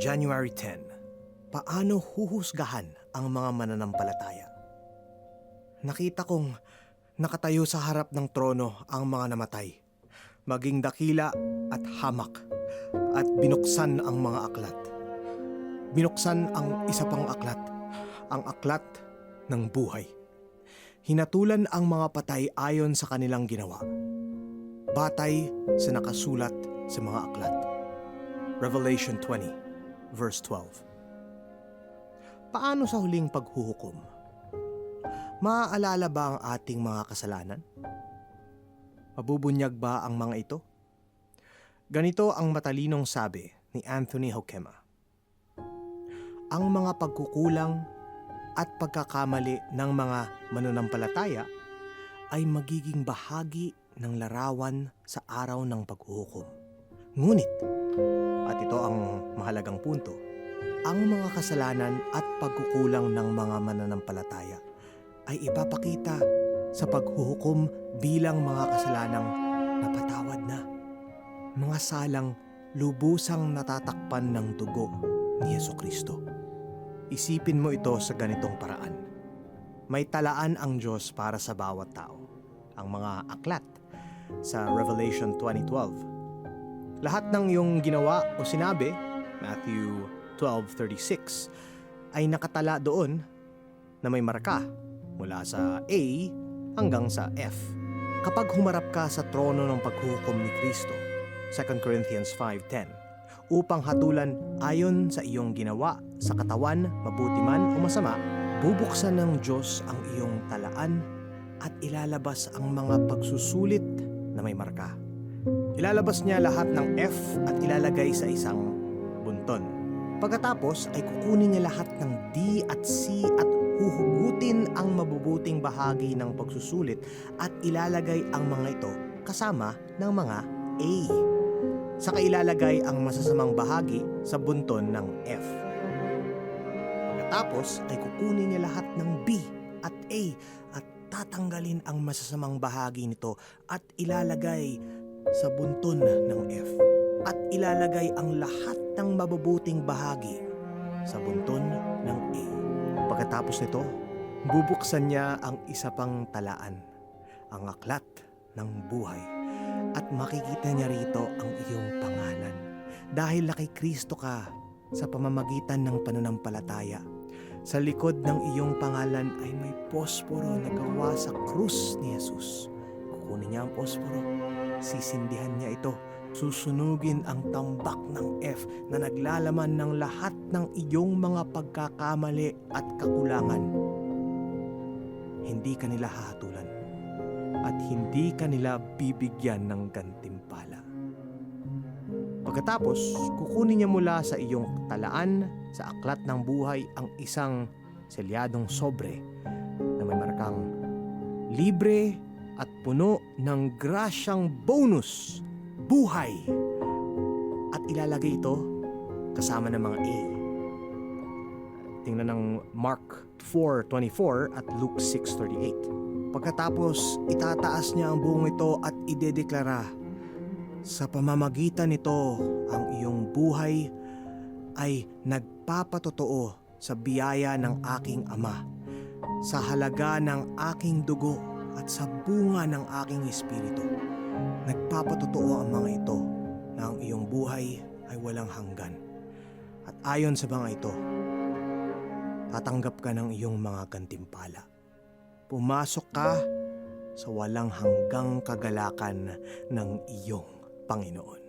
January 10. Paano huhusgahan ang mga mananampalataya? Nakita kong nakatayo sa harap ng trono ang mga namatay, maging dakila at hamak, at binuksan ang mga aklat. Binuksan ang isa pang aklat, ang aklat ng buhay. Hinatulan ang mga patay ayon sa kanilang ginawa. Batay sa nakasulat sa mga aklat. Revelation 20, verse 12. Paano sa huling paghuhukom? Maaalala ba ang ating mga kasalanan? Mabubunyag ba ang mga ito? Ganito ang matalinong sabi ni Anthony Hoekema. Ang mga pagkukulang at pagkakamali ng mga mananampalataya ay magiging bahagi ng larawan sa araw ng paghuhukom. Ngunit, at ito ang mahalagang punto, ang mga kasalanan at pagkukulang ng mga mananampalataya ay ipapakita sa paghuhukom bilang mga kasalanang napatawad na. Mga salang lubusang natatakpan ng dugo ni Yeso Kristo. Isipin mo ito sa ganitong paraan. May talaan ang Diyos para sa bawat tao. Ang mga aklat sa Revelation 2012. Lahat ng iyong ginawa o sinabi, Matthew 12.36, ay nakatala doon na may marka mula sa A hanggang sa F. Kapag humarap ka sa trono ng paghukom ni Kristo, 2 Corinthians 5.10, upang hatulan ayon sa iyong ginawa sa katawan, mabuti man o masama, bubuksan ng Diyos ang iyong talaan at ilalabas ang mga pagsusulit na may marka. Ilalabas niya lahat ng F at ilalagay sa isang bunton. Pagkatapos ay kukunin niya lahat ng D at C at huhugutin ang mabubuting bahagi ng pagsusulit at ilalagay ang mga ito kasama ng mga A. Saka ilalagay ang masasamang bahagi sa bunton ng F. Pagkatapos ay kukunin niya lahat ng B at A at tatanggalin ang masasamang bahagi nito at ilalagay sa bunton ng F. At ilalagay ang lahat ng mabubuting bahagi sa bunton ng A. Pagkatapos nito, bubuksan niya ang isa pang talaan, ang aklat ng buhay. At makikita niya rito ang iyong pangalan. Dahil na kay Kristo ka sa pamamagitan ng pananampalataya. Sa likod ng iyong pangalan ay may posporo na gawa sa krus ni Jesus. Kukunin niya ang posporo, sisindihan niya ito, susunugin ang tambak ng F na naglalaman ng lahat ng iyong mga pagkakamali at kakulangan. Hindi ka nila hahatulan at hindi ka nila bibigyan ng gantimpala. Pagkatapos, kukunin niya mula sa iyong talaan sa aklat ng buhay ang isang selyadong sobre na may markang libre at puno ng grasyang bonus, buhay. At ilalagay ito kasama ng mga A. Tingnan ng Mark 4.24 at Luke 6.38. Pagkatapos, itataas niya ang buong ito at idedeklara, Sa pamamagitan nito, ang iyong buhay ay nagpapatotoo sa biyaya ng aking Ama, sa halaga ng aking dugo at sa bunga ng aking espiritu. Nagpapatotoo ang mga ito na ang iyong buhay ay walang hanggan. At ayon sa mga ito, tatanggap ka ng iyong mga gantimpala. Pumasok ka sa walang hanggang kagalakan ng iyong Panginoon.